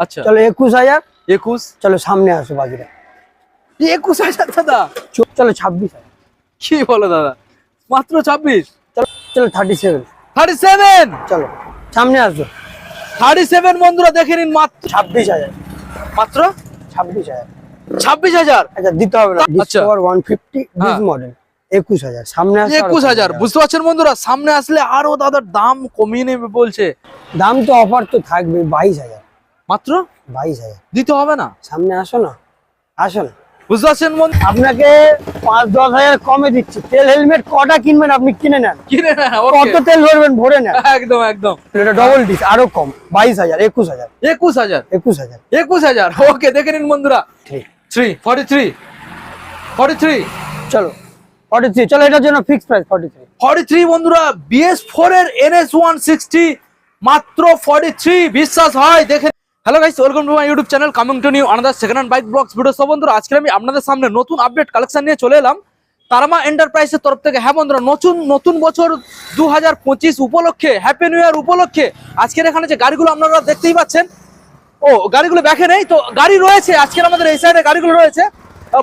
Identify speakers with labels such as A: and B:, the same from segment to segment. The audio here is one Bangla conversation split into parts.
A: আচ্ছা।
B: চলো একুশ হাজার।
A: একুশ?
B: চলো সামনে আসো বাকিটা।
A: একুশ হাজার দাদা?
B: চলো ছাব্বিশ হাজার।
A: কি বলো দাদা? মাত্র ছাব্বিশ?
B: চলো চলো থার্টি সেভেন
A: থার্টি সেভেন
B: চলো সামনে আসো।
A: থার্টি সেভেন বন্ধুরা দেখে নিন মাত্র
B: ছাব্বিশ হাজার।
A: মাত্র?
B: ছাব্বিশ হাজার।
A: ছাব্বিশ হাজার?
B: আচ্ছা দিতে হবে না।
A: আচ্ছা।
B: One fifty. মডেল একুশ হাজার সামনে
A: একুশ হাজার বুঝতে পারছেন বন্ধুরা? সামনে আসলে আরও দাদার দাম কমিয়ে নেবে বলছে।
B: দাম তো অফার তো থাকবে বাইশ হাজার।
A: মাত্র
B: বাইশ হাজার।
A: দিতে হবে না?
B: সামনে আসো না। আসো না।
A: বুঝতে পারছেন
B: আপনাকে পাঁচ দশ হাজার কমে দিচ্ছি। তেল হেলমেট কটা কিনবেন আপনি? কিনে নেন।
A: কিনে না
B: কত তেল ভরবেন? ভরে নেন।
A: একদম একদম।
B: এটা ডবল ডিস আরও কম। বাইশ হাজার একুশ হাজার।
A: একুশ হাজার?
B: একুশ হাজার।
A: একুশ হাজার? ওকে দেখে নিন বন্ধুরা। Three forty three forty three
B: চলো। ফর্টি থ্রি চলো এটার জন্য fix price forty three
A: forty three বন্ধুরা বিএস ফোর এর এনএস ওয়ান সিক্সটি মাত্র ফর্টি থ্রি বিশ্বাস হয় দেখে hello guys welcome to my YouTube channel coming to new another second hand bike vlogs video সব বন্ধুরা, আজকে আমি আপনাদের সামনে নতুন আপডেট কালেকশন নিয়ে চলে এলাম। তারমা এন্টারপ্রাইজের তরফ থেকে। হ্যাঁ বন্ধুরা, নতুন নতুন বছর দু হাজার পঁচিশ উপলক্ষে হ্যাপি নিউ ইয়ার উপলক্ষে আজকের এখানে যে গাড়িগুলো আপনারা দেখতেই পাচ্ছেন, ও, গাড়িগুলো ব্যাকে নেই, তো গাড়ি রয়েছে। আজকের আমাদের এই সাইডে গাড়িগুলো রয়েছে।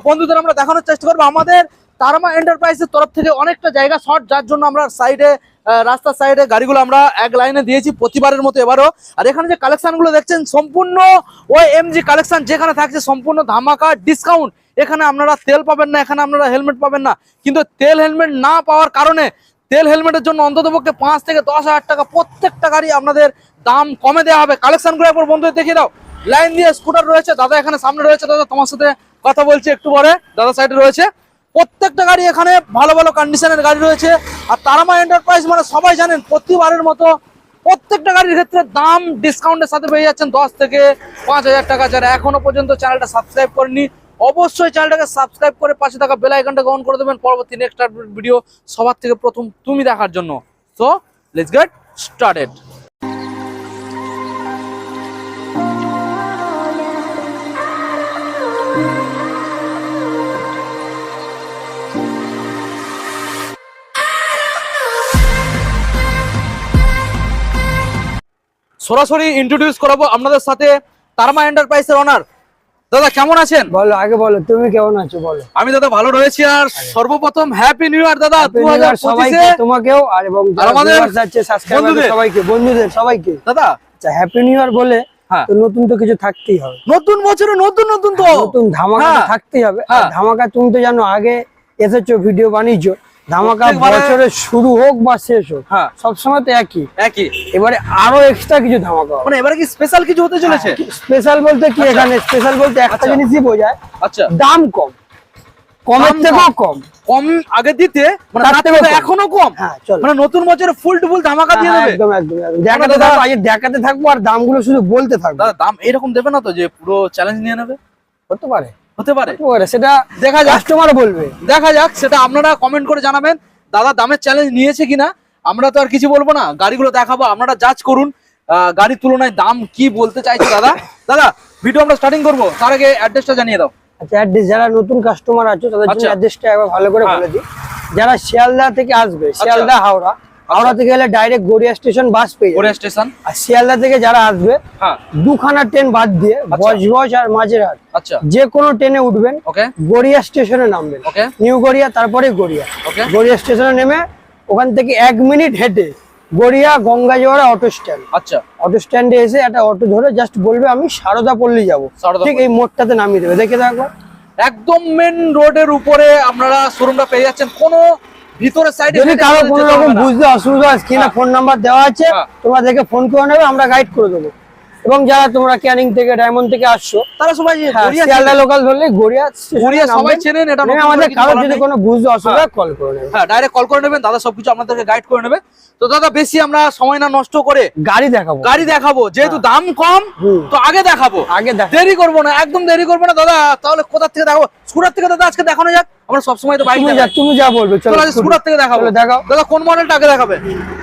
A: বন্ধুদের আমরা দেখানোর চেষ্টা করব। আমাদের তারমা এন্টারপ্রাইজের তরফ থেকে অনেকটা জায়গা শর্ট যার জন্য আমরা সাইডে রাস্তার সাইডে গাড়িগুলো আমরা এক লাইনে দিয়েছি প্রতিবারের মতো এবারও। আর এখানে যে কালেকশনগুলো দেখছেন, সম্পূর্ণ ওই এমজি কালেকশন যেখানে থাকছে, সম্পূর্ণ ধামাকা ডিসকাউন্ট এখানে আপনারা তেল পাবেন না, এখানে আপনারা হেলমেট পাবেন না। কিন্তু তেল হেলমেট না পাওয়ার কারণে তেল হেলমেটের জন্য অন্ততপক্ষে পাঁচ থেকে দশ হাজার টাকা প্রত্যেকটা গাড়ি আপনাদের দাম কমে দেওয়া হবে। কালেকশনগুলো একবার বন্ধুদের দেখিয়ে দাও। লাইন দিয়ে স্কুটার রয়েছে, দাদা এখানে সামনে রয়েছে, দাদা তোমার সাথে কথা বলছি একটু পরে। দাদা সাইডে রয়েছে। প্রত্যেকটা গাড়ি এখানে ভালো ভালো কন্ডিশনের গাড়ি রয়েছে। আর তারামা এন্টারপ্রাইজ মানে সবাই জানেন, প্রতিবারের মতো প্রত্যেকটা গাড়ির ক্ষেত্রে দাম ডিসকাউন্টের সাথে পেয়ে যাচ্ছেন দশ থেকে পাঁচ হাজার টাকা। যারা এখনও পর্যন্ত চ্যানেলটা সাবস্ক্রাইব করেনি অবশ্যই চ্যানেলটাকে সাবস্ক্রাইব করে পাশে থাকা বেল আইকনটাকে অন করে দেবেন। পরবর্তী নেক্সট ভিডিও সবার থেকে প্রথম তুমি দেখার জন্য। সো লেটস গেট স্টার্টেড সরাসরি ইন্ট্রোডিউস করাবো আপনাদের সাথে তারমা এন্টারপ্রাইজের অনার দাদা কেমন আছেন?
B: বলো আগে বলো তুমি কেমন আছো বলো।
A: আমি দাদা ভালো রয়েছি আর সর্বপ্রথম হ্যাপি নিউ ইয়ার দাদা
B: সবাইকে তোমাকেও আর এবং
A: আমাদের।
B: সবাইকে বন্ধুদের সবাইকে।
A: দাদা।
B: আচ্ছা হ্যাপি নিউ ইয়ার বলে
A: হ্যাঁ।
B: নতুন তো কিছু থাকতেই হবে।
A: নতুন বছরে নতুন নতুন তো।
B: নতুন ধামাকা
A: হ্যাঁ।
B: থাকতেই হবে।
A: হ্যাঁ।
B: ধামাকা তুমি তো জানো আগে এসেছ ভিডিও বানিয়েছো। ধামাকা বছরের শুরু হোক বা শেষ হোক
A: হ্যাঁ।
B: সবসময় তো একই।
A: একই।
B: এবারে আরও এক্সট্রা কিছু ধামাকা
A: মানে এবারে কি স্পেশাল কিছু হতে চলেছে?
B: স্পেশাল বলতে কি এখানে? স্পেশাল বলতে একটা
A: আচ্ছা।
B: জিনিসই বোঝায়।
A: আচ্ছা।
B: দাম কম। কমের থেকেও কম।
A: কম। আগে দিতে মানে। এখনও
B: কম। হ্যাঁ
A: মানে নতুন বছরে ফুল টু ফুল ধামাকা দিয়ে
B: হ্যাঁ,
A: দেবে।
B: একদম একদম একদম। দেখাতে থাকব আজকে দেখাতে থাকব আর দামগুলো শুধু বলতে থাকব।
A: দাম এরকম দেবে না তো যে পুরো চ্যালেঞ্জ নিয়ে নেবে?
B: হতে পারে।
A: হতে পারে।
B: সেটা
A: দেখা যাক।
B: কাস্টমার বলবে।
A: দেখা যাক সেটা আপনারা কমেন্ট করে জানাবেন। দাদা দামের চ্যালেঞ্জ নিয়েছে কিনা? আমরা তো আর কিছু বলব না। গাড়িগুলো দেখাবো আপনারা জাজ করুন। গাড়ির তুলনায় দাম কি বলতে চাইছে দাদা? দাদা ভিডিও আমরা স্টার্টিং করব। তার আগে অ্যাড্রেসটা জানিয়ে দাও।
B: আচ্ছা অ্যাড্রেস যারা নতুন কাস্টমার আছে তাদের জন্য
A: আচ্ছা।
B: অ্যাড্রেসটা একবার ভালো করে
A: হ্যাঁ।
B: বলে দিই। যারা শিয়ালদা থেকে আসবে শিয়ালদা হাওড়া হাওড়া থেকে গেলে ডাইরেক্ট গড়িয়া স্টেশন বাস পেয়ে
A: ওরে স্টেশন
B: আর শিয়ালদা থেকে যারা আসবে
A: হ্যাঁ।
B: দুখানা ট্রেন বাদ দিয়ে বজবজ আর মাঝেরহাট।
A: আচ্ছা।
B: যে কোনো ট্রেনে উঠবেন
A: ওকে।
B: গড়িয়া স্টেশনে নামবেন।
A: ওকে।
B: নিউ গড়িয়া তারপরে গড়িয়া।
A: ওকে।
B: গড়িয়া স্টেশনে নেমে ওখান থেকে এক মিনিট হেঁটে গড়িয়া গঙ্গাজোয়ারা অটো স্ট্যান্ড
A: আচ্ছা।
B: অটো স্ট্যান্ডে এসে একটা অটো ধরে জাস্ট বলবে আমি সারদা পল্লী যাব। ঠিক এই মোড়টাতে নামিয়ে দেবে। দেখে দেখো।
A: একদম মেন রোডের উপরে আপনারা শোরুমটা পেয়ে যাচ্ছেন। কোনো ভিতরের সাইডে
B: যদি কারও কোনো রকম বুঝতে অসুবিধা হয় স্ক্রিনে
A: হ্যাঁ।
B: ফোন নাম্বার দেওয়া আছে
A: হ্যাঁ।
B: তোমরা দেখে ফোন করে নেবে আমরা গাইড করে দেবো। এবং যারা তোমরা ক্যানিং থেকে ডায়মন্ড থেকে আসছো
A: তারা সবাই
B: হ্যাঁ, শিয়ালদা লোকাল ধরলে গড়িয়া
A: গড়িয়া সবাই চেনেন এটা
B: আমাদের
A: কারও
B: যদি কোনো বুঝতে অসুবিধা কল করে নেবে।
A: হ্যাঁ ডাইরেক্ট কল করে নেবেন দাদা সবকিছু আপনাদেরকে গাইড করে নেবে। তো দাদা বেশি আমরা সময় না নষ্ট করে
B: গাড়ি দেখাবো।
A: গাড়ি দেখাবো যেহেতু দাম কম তো আগে দেখাবো।
B: আগে
A: দেরি করব না একদম দেরি করব না দাদা তাহলে কোথা থেকে দেখাবো? স্কুটার থেকে দাদা আজকে দেখানো যাক আমরা সবসময় তো বাইক
B: তুমি যা তুমি যা বলবে চলো
A: সুরাত থেকে দেখাবো।
B: দেখাও।
A: দাদা কোন মডেলটা আগে দেখাবে?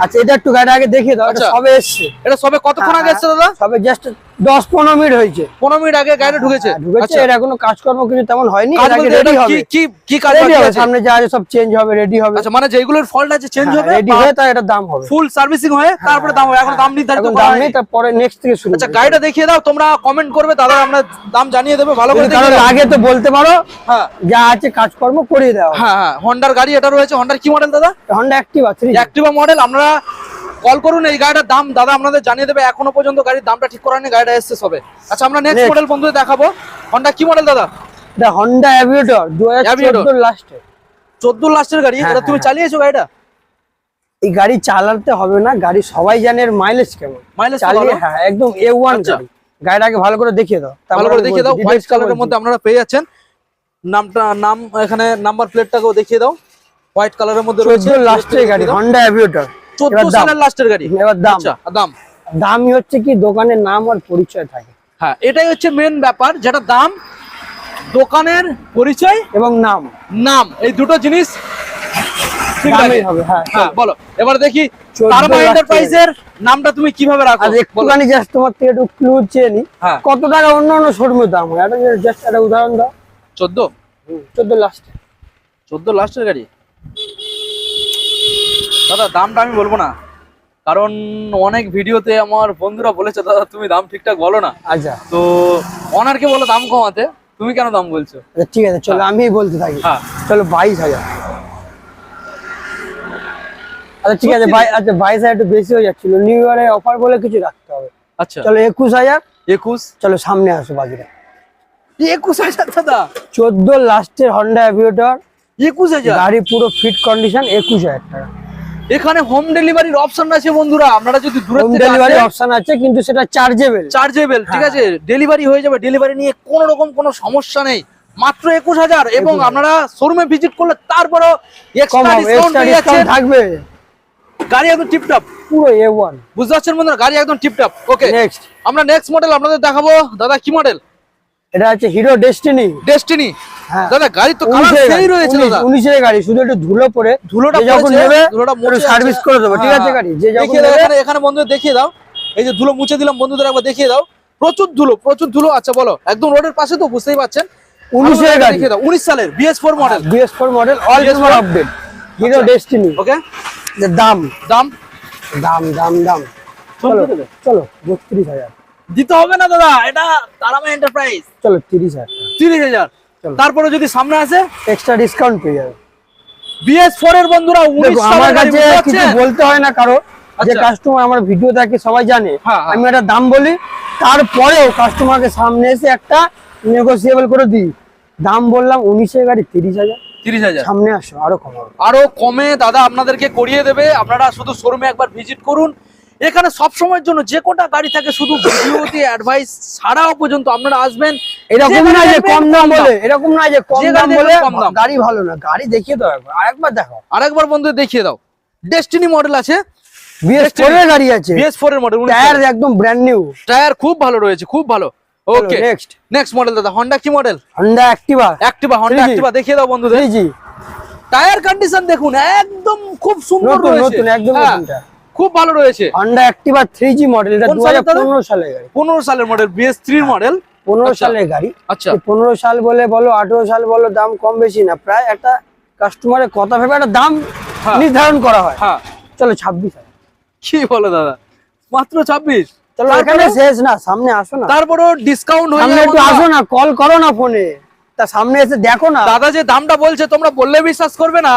B: আচ্ছা এটা একটু গাড়ি আগে দেখিয়ে দাও এটা
A: আচ্ছা।
B: সবে এসছে।
A: এটা সবে কতক্ষণ আগে এসছে দাদা?
B: সবে জাস্ট দশ পনেরো মিনিট হয়েছে।
A: পনেরো মিনিট আগে গাড়িটা ঢুকেছে?
B: হ্যাঁ, ঢুকেছে
A: আচ্ছা।
B: এর এখনও কাজকর্ম কিছু তেমন হয়নি আগে
A: কি কাজ?
B: সামনে যা আছে সব চেঞ্জ হবে রেডি হবে।
A: আচ্ছা মানে যেগুলোর ফল্ট আছে চেঞ্জ হবে
B: রেডি হয়ে তার এটা দাম হবে।
A: ফুল সার্ভিসিং হয়ে তারপরে দাম হবে। এখন দাম নির্ধারিত করা
B: দাম নেই তারপরে নেক্সট থেকে শুরু
A: আচ্ছা গাড়িটা দেখিয়ে দাও তোমরা কমেন্ট করবে দাদা আমরা দাম জানিয়ে দেবে ভালো করে
B: যদি
A: দেখিয়ে
B: কারও
A: দাও।
B: লাগে তো বলতে পারো
A: হ্যাঁ।
B: যা আছে কাজকর্ম করিয়ে দেওয়া
A: হ্যাঁ হ্যাঁ হন্ডার গাড়ি এটা রয়েছে হন্ডার কি মডেল দাদা?
B: Honda Activa three
A: Activa model আপনারা কল করুন এই গাড়িটার দাম দাদা আপনাদের জানিয়ে দেবে এখনও পর্যন্ত গাড়ির দামটা ঠিক করা নেই গাড়িটা এসছে সবে। আচ্ছা আমরা নেক্সট মডেল বন্ধুদের দেখাবো। হন্ডা কি মডেল দাদা?
B: এটা হন্ডা অ্যাভিয়েটর দু হাজার
A: Aviator।
B: চোদ্দোর লাস্টে
A: চোদ্দ লাস্টের গাড়ি?
B: হ্যাঁ,
A: এটা তুমি
B: হ্যাঁ।
A: চালিয়েছো গাড়িটা?
B: এই গাড়ি চালাতে হবে না গাড়ি সবাই জানে এর মাইলেজ কেমন।
A: মাইলেজ
B: চালিয়ে
A: ভালো?
B: হ্যাঁ একদম এ ওয়ান
A: আচ্ছা।
B: গাড়ি। গাড়িটা আগে ভালো করে দেখিয়ে দাও।
A: ভালো করে দেখিয়ে দাও হোয়াইট কালারের
B: মধ্যে
A: আপনারা পেয়ে যাচ্ছেন। নামটা নাম এখানে নাম্বার প্লেটটাকেও দেখিয়ে দাও। হোয়াইট কালারের মধ্যে রয়েছে।
B: লাস্টের গাড়ি হন্ডা অ্যাভিয়েটর
A: চোদ্দ
B: এবার দাম।
A: সালের লাস্টের গাড়ি।
B: এবার দাম।
A: আচ্ছা দাম?
B: দামই হচ্ছে কি দোকানের নাম আর পরিচয় থাকে।
A: হ্যাঁ এটাই হচ্ছে মেন ব্যাপার যেটা দাম দোকানের পরিচয়
B: এবং নাম।
A: নাম এই দুটো জিনিস ঠিক
B: হবে হ্যাঁ।
A: হ্যাঁ বলো। এবার দেখি এন্টারপ্রাইজের নামটা তুমি কীভাবে রাখো।
B: একটুখানি জাস্ট তোমার থেকে একটু ক্লু চেয়ে নি। কত টাকা অন্য অন্য শোরুমের দাম হয়? এটা জাস্ট একটা উদাহরণ দাও।
A: চোদ্দ?
B: চোদ্দ লাস্ট
A: চোদ্দ লাস্টের গাড়ি? দাদা দামটা আমি বলব না। কারণ অনেক ভিডিওতে আমার বন্ধুরা বলেছে দাদা তুমি দাম ঠিকঠাক বলো না।
B: আচ্ছা।
A: তো অনারকে বলো দাম কমাতে। তুমি কেন দাম বলছো?
B: আচ্ছা ঠিক আছে চলো আমি বলতে থাকি।
A: হ্যাঁ।
B: চলো বাইশ হাজার। আচ্ছা ঠিক আছে? আচ্ছা বাইশ হাজার একটু বেশি হয়ে যাচ্ছিল। নিউ ইয়ারে অফার বলে কিছু রাখতে হবে।
A: আচ্ছা।
B: চলো একুশ হাজার।
A: একুশ?
B: চলো সামনে আসো বাকিটা।
A: একুশ হাজার দাদা?
B: চোদ্দ লাস্টের হন্ডা অ্যাভিয়েটর
A: একুশ হাজার?
B: গাড়ি পুরো ফিট কন্ডিশন একুশ হাজার টাকা।
A: এখানে হোম ডেলিভারির অপশন আছে বন্ধুরা। আপনারা যদি দূরের
B: হোম ডেলিভারি অপশন আছে কিন্তু সেটা চার্জেবল
A: চার্জেবল ঠিক
B: হ্যাঁ।
A: আছে ডেলিভারি হয়ে যাবে ডেলিভারি নিয়ে কোনো রকম কোনো সমস্যা নেই। মাত্র একুশ হাজার এবং
B: 21,000
A: আপনারা শোরুমে ভিজিট করলে তারপরও
B: থাকবে।
A: গাড়ি একদম টিপটপ
B: পুরো এ ওয়ান
A: বুঝতে পারছেন বন্ধুরা? গাড়ি একদম টিপটপ ওকে
B: নেক্সট
A: আমরা নেক্সট মডেল আপনাদের দেখাবো। দাদা কি মডেল
B: এটা হচ্ছে হিরো ডেস্টিনি
A: ডেস্টিনি
B: হ্যাঁ
A: দাদা গাড়ি তো কালার সেই রয়েছে দাদা।
B: উনিশের গাড়ি শুধু একটু ধুলো পরে
A: ধুলোটা
B: যখন নেবে
A: ধুলোটা মুছে
B: সার্ভিস করে দেবো। ঠিক আছে
A: হ্যাঁ।
B: গাড়ি যে যখন
A: এখানে এখানে বন্ধুদের দেখিয়ে দাও। এই যে ধুলো মুছে দিলাম বন্ধুদের একবার দেখিয়ে দাও। প্রচুর ধুলো প্রচুর ধুলো। আচ্ছা বলো একদম রোডের পাশে তো বুঝতেই পারছেন
B: উনিশের
A: ভালো করে
B: গাড়ি।
A: উনিশ সালের BS four model
B: BS four model all
A: BS4
B: paper update Hero
A: আচ্ছা।
B: ডেস্টিনি
A: ওকে
B: দাম।
A: দাম?
B: দাম দাম দাম। চলো। চলো বত্রিশ হাজার।
A: দিতে হবে না দাদা এটা তারামা এন্টারপ্রাইজ
B: চলো তিরিশ হাজার।
A: তিরিশ হাজার।
B: চলো।
A: তারপরে যদি সামনে আসে?
B: এক্সট্রা ডিসকাউন্ট পেয়ে যাবে।
A: বিএস ফোর এর বন্ধুরা উনিশ
B: দেখো আমার কাছে কিছু বলতে হয় না কারও যে
A: আচ্ছা।
B: কাস্টমার আমার ভিডিও দেখে সবাই জানে।
A: হ্যাঁ, হ্যাঁ।
B: আমি একটা দাম বলি তারপরেও কাস্টমারকে সামনে এসে একটা নেগোসিয়েবল করে দিই। দাম বললাম উনিশের গাড়ি তিরিশ হাজার।
A: তিরিশ হাজার।
B: সামনে আসো আরও কম হবে
A: আরও কমে দাদা আপনাদেরকে করিয়ে দেবে। আপনারা শুধু শোরুমে একবার ভিজিট করুন। এখানে সব সময়ের জন্য যে কোটা গাড়ি থাকে শুধু ভিডিওতে অ্যাডভাইস ছাড়াও পর্যন্ত আপনারা আসবেন।
B: এরকম না যে কম দাম বলে এরকম না যে কম দাম বলে। গাড়ি ভালো না গাড়ি দেখিয়ে দাও একবার আরেকবার দেখো।
A: আরেকবার বন্ধু দেখিয়ে দাও। ডেস্টিনি মডেল আছে।
B: BS
A: Destiny।
B: ফোর গাড়ি আছে।
A: বিএস এর মডেল
B: টায়ার একদম ব্র্যান্ড নিউ
A: টায়ার খুব ভালো রয়েছে খুব ভালো। ওকে
B: নেক্সট
A: নেক্সট মডেল দাদা হন্ডা কি model
B: Activa
A: Activa Honda
B: 3G
A: Activa দেখিয়ে দাও বন্ধুদের।
B: জি
A: টায়ার কন্ডিশন দেখুন একদম খুব সুন্দর রয়েছে।
B: নতুন, একদম
A: হ্যাঁ,
B: নতুন টায়ার।
A: খুব ভালো রয়েছে।
B: Honda Activa three G model এটা দু
A: সালের
B: হাজার পনেরো সালের গাড়ি।
A: পনেরো সালের মডেল বিএস থ্রির মডেল
B: পনেরো
A: আচ্ছা।
B: সালের গাড়ি।
A: আচ্ছা।
B: পনেরো সাল বলে বলো আঠেরো সাল বলো দাম কম বেশি না। প্রায় একটা কাস্টমারের কথা ভেবে একটা দাম
A: হ্যাঁ।
B: নির্ধারণ করা হয়।
A: হ্যাঁ।
B: চলো ছাব্বিশ
A: কি বলো দাদা? মাত্র ছাব্বিশ।
B: চলো এখানে শেষ না সামনে আসো না।
A: তারপরও ডিসকাউন্ট হয়ে যাবে
B: একটু আসো না কল করো না ফোনে তা সামনে এসে দেখো না।
A: দাদা যে দামটা বলছে তোমরা বললে বিশ্বাস করবে না।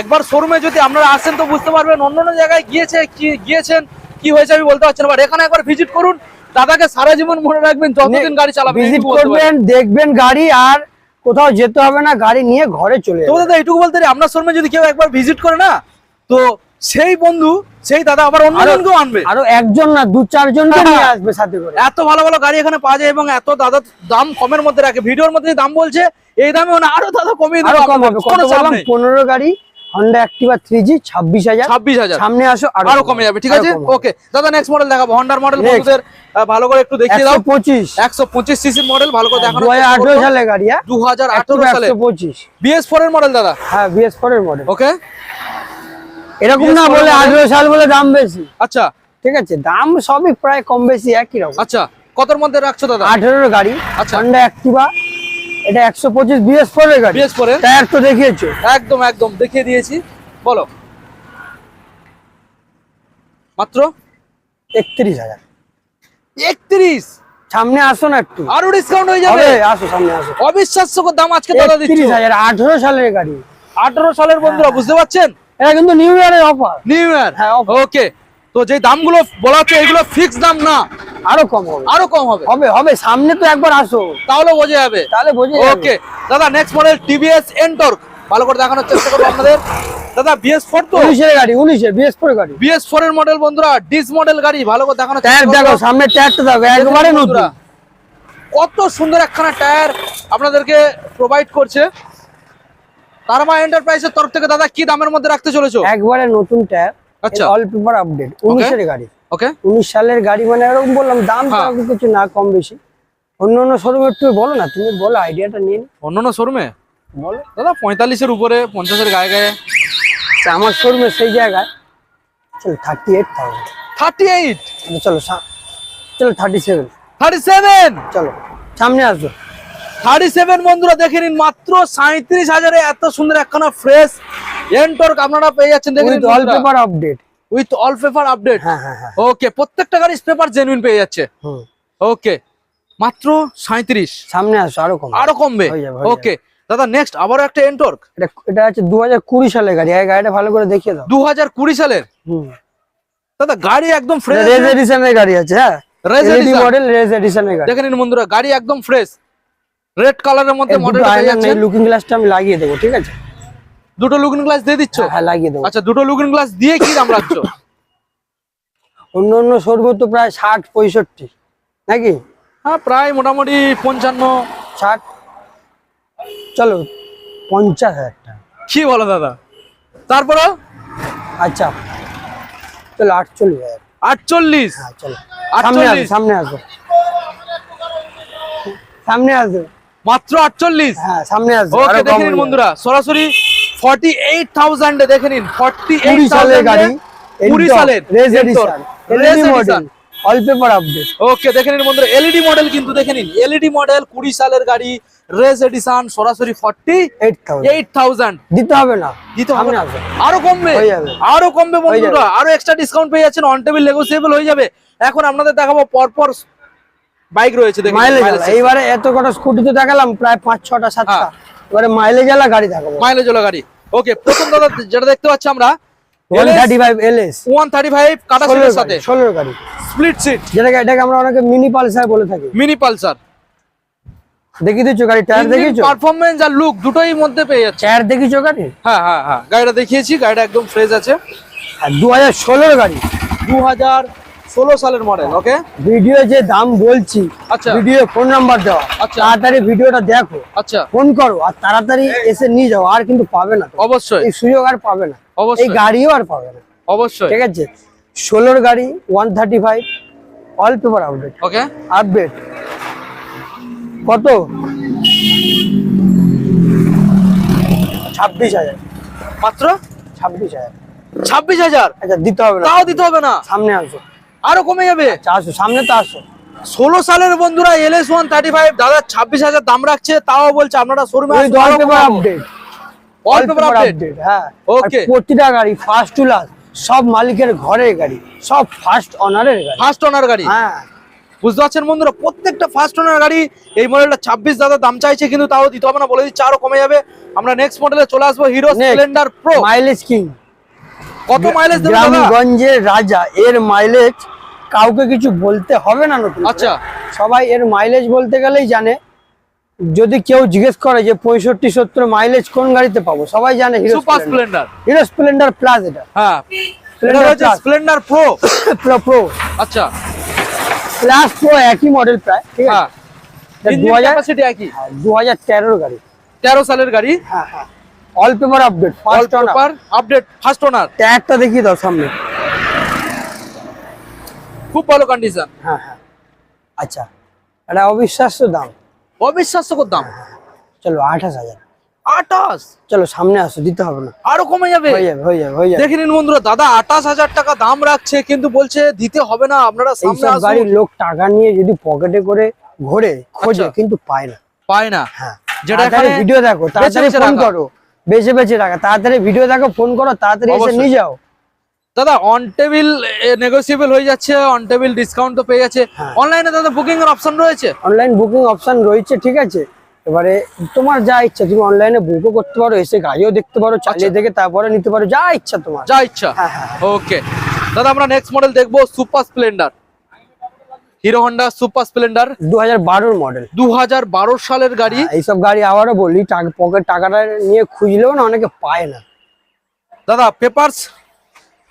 A: একবার শোরুমে যদি আপনারা আসেন তো বুঝতে পারবেন অন্য অন্য জায়গায় গিয়েছে কি গিয়েছেন কি হয়েছে আমি বলতে পারছি না। বাট এখানে একবার ভিজিট করুন দাদাকে সারা জীবন মনে রাখবেন যতদিন গাড়ি চালাবেন
B: ভিজিট। করবেন দেখবেন গাড়ি আর কোথাও যেতে হবে না গাড়ি নিয়ে ঘরে চলে
A: তো দাদা এটুকু বলতে আপনার শোরুমে যদি কেউ একবার ভিজিট করে না তো সেই বন্ধু সেই দাদা আবার অন্য জনকেও আনবে।
B: আরও একজন না দু চারজনকে
A: হ্যাঁ।
B: নিয়ে আসবে সাথে করে।
A: এত ভালো ভালো গাড়ি এখানে পাওয়া যায় এবং এত দাদা দাম কমের মধ্যে রাখে। ভিডিওর মধ্যে দাম বলছে এই দামে মানে আরও দাদা কমিয়ে দেবে।
B: কম হবে। কত বললাম?
A: নেই।
B: পনেরো গাড়ি হন্ডা অ্যাক্টিভা সামনে আসো
A: আরও কমে যাবে ঠিক আছে? ওকে দাদা নেক্সট মডেল দেখাবো। হন্ডার মডেল বন্ধুদের ভালো করে একটু দেখিয়ে দাও।
B: একশো পঁচিশ।
A: একশো পঁচিশ সিসির মডেল ভালো করে দেখানো
B: আঠেরো সালে গাড়ি হ্যাঁ?
A: দু হাজার আঠারো সালে। এর মডেল দাদা?
B: হ্যাঁ এর মডেল
A: ওকে
B: এরকম না বলে
A: model?
B: আঠেরো সাল বলে দাম বেশি।
A: আচ্ছা।
B: ঠিক আছে দাম সবই প্রায় কম বেশি একই রকম।
A: আচ্ছা কতর মধ্যে রাখছো দাদা?
B: আঠেরোর গাড়ি
A: আচ্ছা।
B: হন্ডা অ্যাক্টিভা এটা একশো পঁচিশ বিএস ফোর এর গাড়ি।
A: বিএস ফোর
B: টায়ার তো দেখিয়েছো।
A: একদম একদম দেখিয়ে দিয়েছি। বলো। মাত্র?
B: একত্রিশ হাজার।
A: একত্রিশ?
B: সামনে আসো না একটু।
A: আরও ডিসকাউন্ট হয়ে যাবে?
B: আসো সামনে আসো।
A: অবিশ্বাস্যকর দাম আজকে দাদা দিচ্ছ।
B: আঠেরো সালের গাড়ি।
A: আঠারো সালের বন্ধুরা বুঝতে পারছেন?
B: এটা কিন্তু নিউ ইয়ারের অফার
A: নিউ ইয়ার
B: হ্যাঁ।
A: ওকে তো যে দামগুলো বলা হচ্ছে এগুলো ফিক্স দাম না?
B: আরও কম হবে।
A: আরও কম হবে?
B: হবে হবে সামনে তো একবার আসো।
A: তাহলে বোঝা যাবে।
B: তাহলে বোঝে
A: ওকে দাদা নেক্সট মডেল টিভিএস এনটর্ক ভালো করে দেখানোর চেষ্টা করব আপনাদের। দাদা বিএস ফোর তো?
B: উনিশের গাড়ি উনিশের বিএস ফোর গাড়ি।
A: বিএস ফোর এর মডেল বন্ধুরা ডিস মডেল গাড়ি ভালো করে দেখানোর
B: টায়ার দেখো। সামনে টায়ারটা দেখো একবারে নতুন।
A: কত সুন্দর একখানা টায়ার আপনাদেরকে প্রোভাইড করছে। তারমা এন্টারপ্রাইজের তরফ থেকে দাদা কি দামের মধ্যে রাখতে চলেছো?
B: একবারে নতুন টায়ার
A: আচ্ছা।
B: অল পেপার আপডেট উনিশের গাড়ি।
A: ওকে
B: উনিশ সালের গাড়ি মানে এরকম বললাম দাম তো
A: হ্যাঁ।
B: কিছু না কম বেশি। অন্য অন্য শোরুম একটু বলো না তুমি বলো আইডিয়াটা নিয়ে নি।
A: অন্যান্য শোরুমে
B: বলো।
A: দাদা পঁয়তাল্লিশের উপরে পঞ্চাশের গায়ে গায়ে।
B: আচ্ছা, আমার শোরুমে সেই জায়গায় চলো thirty eight thousand
A: thirty eight
B: চলো চলো থার্টি সেভেন
A: থার্টি সেভেন
B: চলো সামনে আসো
A: থার্টি সেভেন বন্ধুরা দেখে নিন মাত্র সাঁত্রিশ হাজারে এত সুন্দর একখানা ফ্রেশ এন্টর্ক আপনারা পেয়ে যাচ্ছেন দেখে
B: with all paper update
A: with all paper update
B: হ্যাঁ হ্যাঁ হ্যাঁ।
A: ওকে প্রত্যেকটা গাড়ির পেপার জেনুইন পেয়ে যাচ্ছে। ওকে মাত্র সাঁত্রিশ
B: সামনে আসো আরও কম
A: আরও কমবে? ওকে দাদা নেক্সট আবারও একটা এন্টর্ক
B: এটা এটা আছে দু হাজার কুড়ি সালের গাড়ি। এই গাড়িটা ভালো করে দেখিয়ে দাও।
A: দু হাজার কুড়ি সালের?
B: হুম।
A: দাদা গাড়ি একদম ফ্রেশ
B: রেজ এডিশনের গাড়ি আছে হ্যাঁ। LED
A: edition।
B: মডেল রেজ এডিশনের গাড়ি।
A: দেখে নিন বন্ধুরা গাড়ি একদম ফ্রেশ রেড কালারের মধ্যে মডেল
B: লুকিং গ্লাসটা আমি লাগিয়ে দেবো ঠিক আছে?
A: দুটো লুকিং গ্লাস দিয়ে দিচ্ছ?
B: হ্যাঁ লাগিয়ে দেবো।
A: আচ্ছা দুটো লুকিং গ্লাস দিয়ে কি দাম রাখছো?
B: অন্য অন্য শোরুম তো প্রায় ষাট পঁয়ষট্টি নাকি?
A: হ্যাঁ প্রায় মোটামুটি পঞ্চান্ন।
B: ষাট? চলো পঞ্চাশ হাজার টাকা।
A: কি বলো দাদা? তারপরে
B: আচ্ছা চলো আটচল্লিশ হাজার।
A: আটচল্লিশ?
B: হ্যাঁ চলো। সামনে আসো সামনে আসো। সামনে আসো।
A: মাত্র আটচল্লিশ।
B: হ্যাঁ সামনে আসো
A: ওকে দেখে নিন বন্ধুরা সরাসরি ফর্টি এইট থাউজেন্ডে দেখে নিন ফর্টি এইট
B: সালের গাড়ি
A: কুড়ি সালের
B: রেজ এডিশন আপডেট
A: ওকে দেখে নিন বন্ধুরা এলইডি মডেল কিন্তু দেখে নিন এলইডি মডেল কুড়ি সালের গাড়ি রেজ এডিশন সরাসরি ফর্টি
B: এইট থাউজেন্ড দিতে হবে না
A: দিতে হবে না। আরও কমবে। আরও কমবে বন্ধুরা আরও এক্সট্রা ডিসকাউন্ট পেয়ে যাচ্ছেন অন টেবিল নেগোসিয়েবল হয়ে যাবে। এখন আপনাদের দেখাবো পরপর বাইক রয়েছে
B: এইবারে এত কটা স্কুটি তো দেখালাম প্রায় পাঁচ ছটা সাতটা।
A: হ্যাঁ।
B: এবারে মাইলেজ আলা গাড়ি দেখাবো।
A: মাইলেজ ওলা গাড়ি। ওকে প্রথম দাদা যেটা দেখতে পাচ্ছি আমরা
B: গাড়ি মিনি
A: মিনি
B: দেখি দিচ্ছ টায়ার দেখিছো
A: আর লুক দুটোই মধ্যে পেয়ে যাচ্ছে।
B: টায়ার দেখিছো গাড়ি?
A: হ্যাঁ হ্যাঁ হ্যাঁ। গাড়িটা দেখিয়েছি গাড়িটা একদম ফ্রেশ আছে।
B: আর দু হাজার ষোলোর গাড়ি।
A: দু হাজার ষোলো সালের মডেল ওকে
B: ভিডিও যে দাম বলছি
A: আচ্ছা।
B: ভিডিও ফোন নাম্বার দেওয়া।
A: আচ্ছা।
B: তাড়াতাড়ি ভিডিওটা দেখো।
A: আচ্ছা।
B: ফোন করো আর তাড়াতাড়ি এসে নিয়ে যাও আর কিন্তু পাবে না
A: অবশ্যই।
B: এই সুযোগ আর পাবে না। এই
A: অবশ্যই
B: গাড়িও আর পাবে না।
A: অবশ্যই।
B: ঠিক আছে? ষোলোর গাড়ি one thirty five all paper update
A: okay
B: update কত? ছাব্বিশ হাজার।
A: মাত্র?
B: ছাব্বিশ হাজার।
A: ছাব্বিশ হাজার?
B: আচ্ছা দিতে হবে না।
A: তাও দিতে হবে না?
B: সামনে আসো।
A: আরও কমে যাবে?
B: আচ্ছা আসো সামনে তো আসো।
A: ষোলো সালের বন্ধুরা L S one thirty five দাদা ছাব্বিশ হাজার দাম রাখছে তাও বলছে আপনারা শোরুমে
B: ওই all paper update
A: all paper update
B: হ্যাঁ. প্রতিটা গাড়ি ফার্স্ট টু লাস্ট সব মালিকের ঘরের গাড়ি সব ফার্স্ট অনারের গাড়ি।
A: ফার্স্ট ওনার গাড়ি?
B: হ্যাঁ।
A: বুঝতে পারছেন বন্ধুরা? প্রত্যেকটা ফার্স্ট ওনার গাড়ি এই মডেলটা ছাব্বিশ দাদা দাম চাইছে কিন্তু তাও দিতে হবে না বলে দিচ্ছি আরও কমে যাবে। আমরা নেক্সট মডেলে চলে আসব Hero. Splendor pro
B: mileage king
A: কত মাইলেজ দেবে দাদা?
B: গ্রামগঞ্জের রাজা এর মাইলেজ কাউকে কিছু বলতে হবে না নতুন
A: আচ্ছা।
B: সবাই এর মাইলেজ বলতে গেলেই জানে। যদি কেউ জিজ্ঞেস করে যে পঁয়ষট্টি সত্তর মাইলেজ কোন গাড়িতে পাবো সবাই জানে Hero
A: Splendor
B: Hero Splendor plus এটা।
A: হ্যাঁ। স্প্লেন্ডার প্রো
B: প্রো প্রো
A: আচ্ছা।
B: প্লাস প্রো একই মডেল প্রায় ঠিক আছে? দু হাজার দু হাজার তেরোর গাড়ি।
A: তেরো সালের গাড়ি।
B: হ্যাঁ হ্যাঁ। All paper update first
A: update first owner
B: ট্যাগটা দেখিয়ে দাও সামনে।
A: খুব ভালো কন্ডিশন
B: হ্যাঁ হ্যাঁ। আচ্ছা এটা অবিশ্বাস্য দাম।
A: দাম।
B: চলো আঠাশ হাজার।
A: আটাশ
B: চলো সামনে আসো দিতে হবে না।
A: আরও কমে যাবে?
B: হয়ে যাবে হয়ে যাবে হয়ে যাবে।
A: দেখে নিন বন্ধুরা দাদা আঠাশ হাজার টাকা দাম রাখছে কিন্তু বলছে দিতে হবে না আপনারা সামনে
B: এইসব গাড়ির লোক টাকা নিয়ে যদি পকেটে করে ঘোরে খোঁজে
A: আচ্ছা।
B: কিন্তু পায় না।
A: পায় না।
B: হ্যাঁ।
A: যেটা এখানে
B: ভিডিও দেখো তাড়াতাড়ি ফোন করো। বেছে বেছে রাখা তাড়াতাড়ি ভিডিও দেখো ফোন করো তাড়াতাড়ি এসে নিয়ে যাও।
A: দাদা অন টেবিল নেগোসিয়েবল হয়ে যাচ্ছে অন টেবিল ডিসকাউন্ট তো পেয়ে যাচ্ছে।
B: হ্যাঁ।
A: অনলাইনে দাদা বুকিং এর অপশন রয়েছে?
B: অনলাইন বুকিং অপশন রয়েছে ঠিক আছে। এবারে তোমার যা ইচ্ছা তুমি অনলাইনে বুকও করতে পারো এসে গাড়িও দেখতে পারো চালিয়ে দেখে তারপরে নিতে পারো যা ইচ্ছা তোমার।
A: যা ইচ্ছা।
B: হ্যাঁ হ্যাঁ
A: ওকে দাদা আমরা নেক্সট মডেল দেখব super Splendor Hero Honda super Splendor
B: দু হাজার মডেল।
A: দু হাজার বারো সালের গাড়ি।
B: এইসব গাড়ি আবারও বলি টাকা পকেট টাকাটা নিয়ে খুঁজলেও না অনেকে পায় না।
A: দাদা papers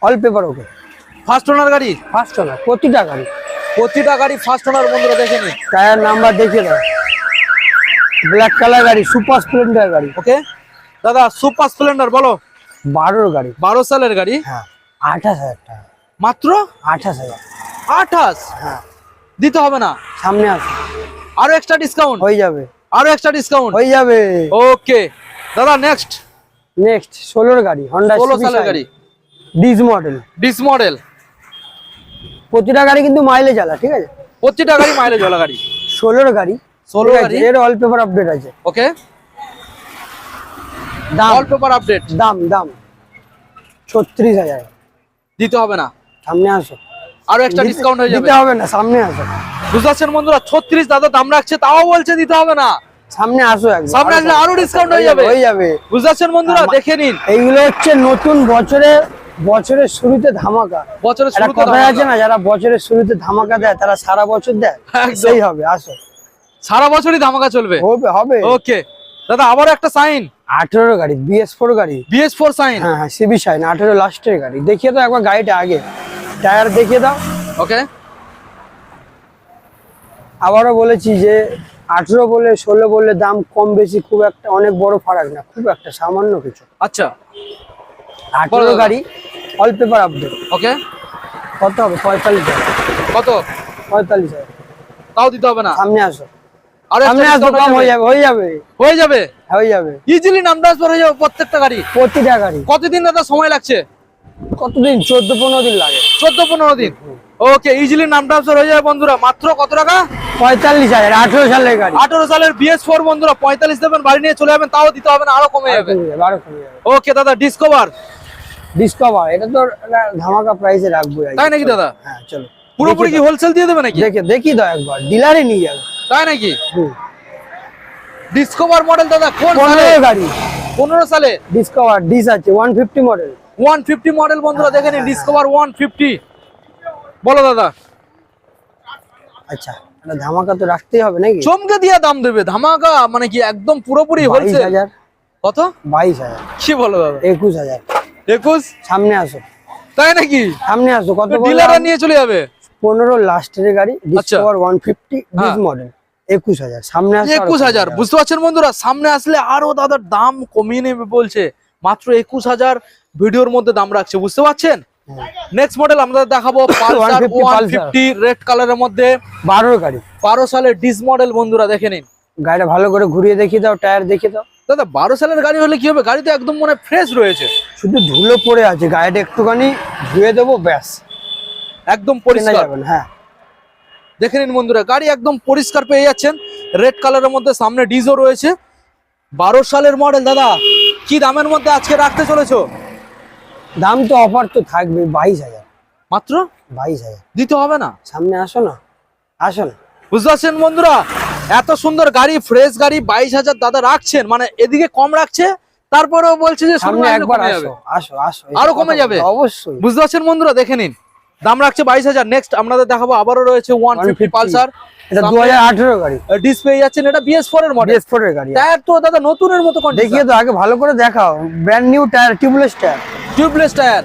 B: all paper okay
A: first owner গাড়ি?
B: ফার্স্ট ওনার প্রতিটা গাড়ি।
A: প্রতিটা গাড়ি ফার্স্ট ওনার বন্ধুরা দেখে নিন।
B: টায়ার নাম্বার দেখিয়ে দাও। ব্ল্যাক কালার গাড়ি সুপার স্প্লেন্ডার গাড়ি।
A: ওকে দাদা সুপার স্প্লেন্ডার বলো।
B: বারোর গাড়ি।
A: বারো সালের গাড়ি?
B: হ্যাঁ আঠাশ হাজার টাকা।
A: মাত্র?
B: আঠাশ হাজার।
A: আঠাশ?
B: হ্যাঁ।
A: দিতে হবে না।
B: সামনে আসো।
A: আরও এক্সট্রা ডিসকাউন্ট
B: হয়ে যাবে।
A: আরও এক্সট্রা ডিসকাউন্ট
B: হয়ে যাবে।
A: ওকে দাদা নেক্সট
B: নেক্সট ষোলোর গাড়ি হন্ডা
A: ষোলো সালের গাড়ি।
B: ডিজ মডেল
A: ডিস মডেল
B: প্রতিটা গাড়ি কিন্তু মাইলেজ আলা ঠিক আছে?
A: প্রতিটা গাড়ি মাইলেজ ওলা গাড়ি।
B: ষোলোর গাড়ি।
A: 16
B: আছে,
A: গাড়ি?
B: এর অল পেপার আপডেট আছে।
A: ওকে
B: দাম।
A: অল পেপার আপডেট
B: দাম দাম। ছত্রিশ হাজার।
A: দিতে হবে না।
B: সামনে আসো।
A: আরও
B: দিতে-
A: ডিসকাউন্ট হয়ে যাবে।
B: দিতে হবে না সামনে আসো।
A: বুঝতে বন্ধুরা ছত্রিশ দাদা দাম রাখছে তাও বলছে দিতে হবে না।
B: সামনে আসো একবার।
A: সামনে আসলে আরও ডিসকাউন্ট হয়ে যাবে।
B: হয়ে যাবে।
A: বুঝতে বন্ধুরা দেখে নিন।
B: এইগুলো হচ্ছে নতুন বছরে বছরের শুরুতে ধামাকা।
A: বছরের
B: একটা
A: শুরুতে
B: কথা আছে না যারা বছরের শুরুতে ধামাকা দেয় তারা সারা বছর দেয়। সেই হবে আসো।
A: সারা বছরই ধামাকা চলবে।
B: হবে হবে।
A: ওকে। দাদা আবার একটা সাইন
B: আঠেরো গাড়ি বিএস ফোর গাড়ি।
A: বিএস ফোর সাইন
B: হ্যাঁ হ্যাঁ সিবি সাইন আঠেরো লাস্টের গাড়ি। দেখিয়ে তো একবার গাড়িটা আগে। টায়ার দেখিয়ে দাও।
A: ওকে।
B: আবারও বলেছি যে আঠেরো বলে ষোলো বলে দাম কম বেশি খুব একটা অনেক বড় ফারাক না খুব একটা সামান্য কিছু।
A: আচ্ছা।
B: আঠেরো গাড়ি অল পেপার আপডেট
A: ওকে।
B: কত হবে? পঁয়তাল্লিশ হাজার।
A: কত?
B: পঁয়তাল্লিশ হাজার।
A: তাও দিতে হবে না?
B: সামনে আসো। সামনে কম হয়ে যাবে হয়ে যাবে।
A: হয়ে যাবে?
B: হয়ে যাবে।
A: ইজিলি নাম ট্রান্সফার হয়ে যাবে প্রত্যেকটা গাড়ি।
B: প্রতিটা গাড়ি।
A: কতদিন দাদা সময় লাগছে?
B: কতদিন? চোদ্দ পনেরো দিন লাগে।
A: চোদ্দ পনেরো দিন? ওকে ইজিলি নাম ট্রান্সফার হয়ে যাবে বন্ধুরা। মাত্র কত টাকা?
B: পঁয়তাল্লিশ হাজার আঠেরো সালের গাড়ি।
A: আঠারো সালের বিএস ফোর বন্ধুরা পঁয়তাল্লিশ দেবেন বাড়ি নিয়ে চলে যাবেন তাও দিতে হবে না আরও কমে যাবে। ওকে দাদা ডিসকভার
B: ডিসকভার এটা তো ধামাকা প্রাইসে রাখব
A: তাই নাকি দাদা?
B: হ্যাঁ চলো।
A: পুরোপুরি কি হোলসেল দিয়ে দেবে নাকি?
B: দেখে দেখি দাও একবার ডিলারে নিয়ে যাবে।
A: তাই নাকি? ডিসকভার মডেল দাদা কোন সালে?
B: গাড়ি।
A: পনেরো সালে?
B: ডিসকভার ডিস আছে one fifty model
A: one fifty model বন্ধুরা দেখে নিন ডিসকভার ওয়ান ফিফটি। বলো দাদা।
B: আচ্ছা ধামাকা তো রাখতেই হবে নাকি?
A: চমকে দিয়ে দাম দেবে ধামাকা মানে কি একদম পুরোপুরি
B: হাজার।
A: কত?
B: বাইশ হাজার।
A: কি বলো দাদা?
B: একুশ হাজার।
A: একুশ?
B: সামনে আসো।
A: তাই নাকি?
B: সামনে আসো কত
A: ডিলাররা নিয়ে চলে যাবে?
B: পনেরো লাস্টের গাড়ি ডিসকভার ওয়ান ফিফটি ডিস
A: হ্যাঁ।
B: মডেল একুশ হাজার। সামনে আসো
A: একুশ হাজার বুঝতে পারছেন বন্ধুরা? সামনে আসলে আরও দাদার দাম কমিয়ে নেবে বলছে। মাত্র একুশ হাজার ভিডিওর মধ্যে দাম রাখছে বুঝতে পারছেন? নেক্সট মডেল আমরা দেখাবো পালসার
B: 150
A: ওয়ান। ফিফটি রেড কালারের মধ্যে।
B: বারোর গাড়ি।
A: বারো সালের ডিস মডেল বন্ধুরা দেখে নিন।
B: গাড়িটা ভালো করে ঘুরিয়ে দেখিয়ে দাও টায়ার দেখিয়ে দাও।
A: দাদা বারো সালের গাড়ি হলে কি হবে? গাড়ি তো একদম মানে ফ্রেশ রয়েছে।
B: শুধু ধুলো পড়ে আছে গাড়িটা একটুখানি ধুয়ে দেবো ব্যাস।
A: একদম পরিষ্কার।
B: হ্যাঁ।
A: দেখে নিন বন্ধুরা গাড়ি একদম পরিষ্কার পেয়ে যাচ্ছেন। রেড কালারের মধ্যে সামনে ডিজও রয়েছে। বারো সালের মডেল দাদা। কি দামের মধ্যে আজকে রাখতে চলেছো?
B: দাম তো অফার তো থাকবে বাইশ হাজার।
A: মাত্র?
B: বাইশ হাজার।
A: দিতে হবে না?
B: সামনে আসো না। আসো না।
A: বুঝতে পারছেন বন্ধুরা? এত সুন্দর গাড়ি ফ্রেশ গাড়ি বাইশ হাজার দাদা রাখছেন মানে এদিকে কম রাখছে তারপরেও বলছে যে
B: সামনে একবার আসো
A: যাবে।
B: আসো আসো আরও
A: কমে যাবে?
B: অবশ্যই।
A: বুঝতে পারছেন বন্ধুরা? দেখে নিন। দাম রাখছে বাইশ হাজার। নেক্সট আপনাদের দেখাবো আবারও রয়েছে ওয়ান ফিফটি পালসার।
B: এটা গাড়ি।
A: ডিসপ্লে যাচ্ছেন এটা এর মডেল
B: এর গাড়ি।
A: টায়ার তো দাদা নতুনের মতো
B: দেখিয়ে আগে ভালো করে দেখাও। Brand new tyre tubeless tyre
A: tubeless tyre